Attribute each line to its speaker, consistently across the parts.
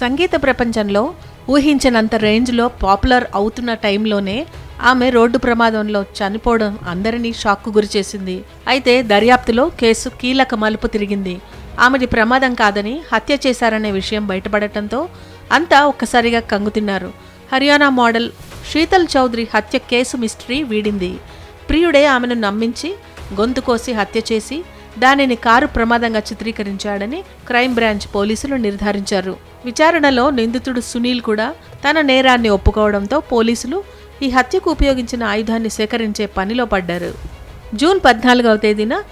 Speaker 1: సంగీత ప్రపంచంలో ఊహించినంత రేంజ్లో పాపులర్ అవుతున్న టైంలోనే ఆమె రోడ్డు ప్రమాదంలో చనిపోవడం అందరినీ షాక్కు గురిచేసింది అయితే దర్యాప్తులో కేసు కీలక మలుపు తిరిగింది. ఆమెది ప్రమాదం కాదని హత్య చేశారనే విషయం బయటపడటంతో అంతా ఒక్కసారిగా కంగుతిన్నారు హర్యానా మోడల్ శీతల్ చౌదరి హత్య కేసు మిస్టరీ వీడింది. ప్రియుడే ఆమెను నమ్మించి గొంతు కోసి హత్య చేసి దానిని కారు ప్రమాదంగా చిత్రీకరించాడని క్రైమ్ బ్రాంచ్ పోలీసులు నిర్ధారించారు. విచారణలో నిందితుడు సునీల్ కూడా తన నేరాన్ని ఒప్పుకోవడంతో పోలీసులు ఈ హత్యకు ఉపయోగించిన ఆయుధాన్ని సేకరించే పనిలో పడ్డారు. జూన్ పద్నాలుగవ తేదీన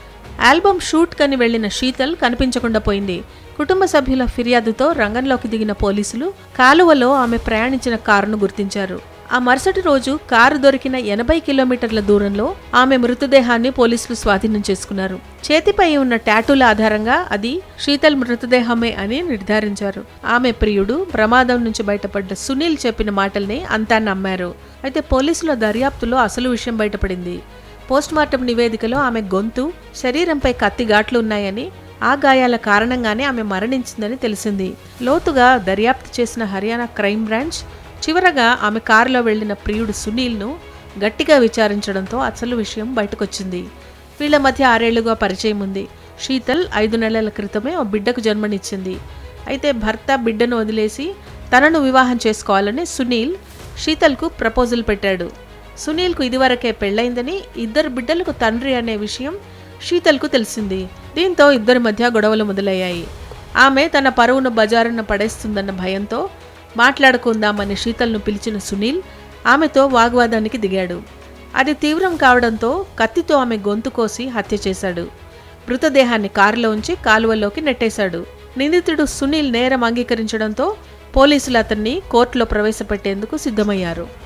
Speaker 1: ఆల్బమ్ షూట్ కని వెళ్ళిన శీతల్ కనిపించకుండా పోయింది. కుటుంబ సభ్యుల ఫిర్యాదుతో రంగంలోకి దిగిన పోలీసులు కాలువలో ఆమె ప్రయాణించిన కారును గుర్తించారు. ఆ మరుసటి రోజు కారు దొరికిన ఎనభై కిలోమీటర్ల దూరంలో ఆమె మృతదేహాన్ని పోలీసులు స్వాధీనం చేసుకున్నారు. చేతిపై ఉన్న టాటూల ఆధారంగా అది శీతల్ మృతదేహమే అని నిర్ధారించారు. ఆమె ప్రియుడు ప్రమాదం నుంచి బయటపడ్డ సునీల్ చెప్పిన మాటల్ని అంతా నమ్మారు. అయితే పోలీసుల దర్యాప్తులో అసలు విషయం బయటపడింది. పోస్ట్మార్టం నివేదికలో ఆమె గొంతు శరీరంపై కత్తి ఘాట్లు ఉన్నాయని ఆ గాయాల కారణంగానే ఆమె మరణించిందని తెలిసింది. లోతుగా దర్యాప్తు చేసిన హర్యానా క్రైమ్ బ్రాంచ్ చివరగా ఆమె కారులో వెళ్ళిన ప్రియుడు సునీల్ను గట్టిగా విచారించడంతో అసలు విషయం బయటకొచ్చింది. వీళ్ళ మధ్య ఆరేళ్ళుగా పరిచయం ఉంది. శీతల్ ఐదు నెలల క్రితమే ఓ బిడ్డకు జన్మనిచ్చింది. అయితే భర్త బిడ్డను వదిలేసి తనను వివాహం చేసుకోవాలని సునీల్ శీతల్కు ప్రపోజల్ పెట్టాడు. సునీల్కు ఇదివరకే పెళ్ళైందని ఇద్దరు బిడ్డలకు తండ్రి అనే విషయం శీతల్కు తెలిసింది. దీంతో ఇద్దరి మధ్య గొడవలు మొదలయ్యాయి. ఆమె తన పరువును బజారున పడేస్తుందన్న భయంతో మాట్లాడుకుందామని శీతల్ను పిలిచిన సునీల్ ఆమెతో వాగ్వాదానికి దిగాడు. అది తీవ్రం కావడంతో కత్తితో ఆమె గొంతు కోసి హత్య చేశాడు. మృతదేహాన్ని కారులో ఉంచి కాలువలోకి నెట్టేశాడు. నిందితుడు సునీల్ నేరం అంగీకరించడంతో పోలీసులు అతన్ని కోర్టులో ప్రవేశపెట్టేందుకు సిద్ధమయ్యారు.